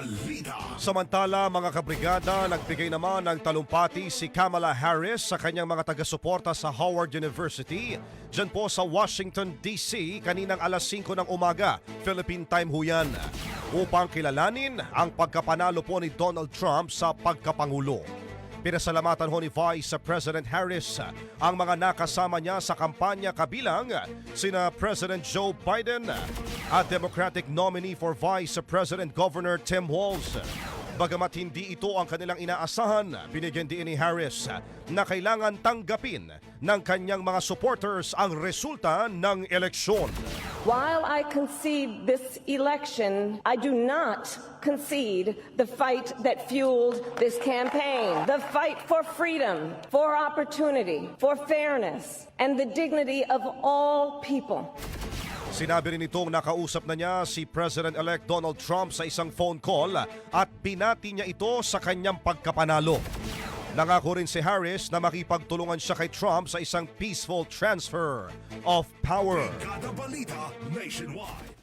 balita. Samantala, mga kabrigada, nagbigay naman ng talumpati si Kamala Harris sa kanyang mga taga-suporta sa Howard University, dyan po sa Washington, D.C. kaninang alas 5 ng umaga, Philippine time ho yan, upang kilalanin ang pagkapanalo po ni Donald Trump sa pagkapangulo. Pinasalamatan ho ni Vice President Harris ang mga nakasama niya sa kampanya kabilang sina President Joe Biden at Democratic nominee for Vice President Governor Tim Walz. Bagamat hindi ito ang kanilang inaasahan, binigyan din ni Harris na kailangan tanggapin ng kanyang mga supporters ang resulta ng eleksyon. While I concede this election, I do not concede the fight that fueled this campaign. The fight for freedom, for opportunity, for fairness, and the dignity of all people. Sinabi rin itong nakausap na niya si President-elect Donald Trump sa isang phone call at pinati niya ito sa kanyang pagkapanalo. Nangako rin si Harris na makipagtulungan siya kay Trump sa isang peaceful transfer of power.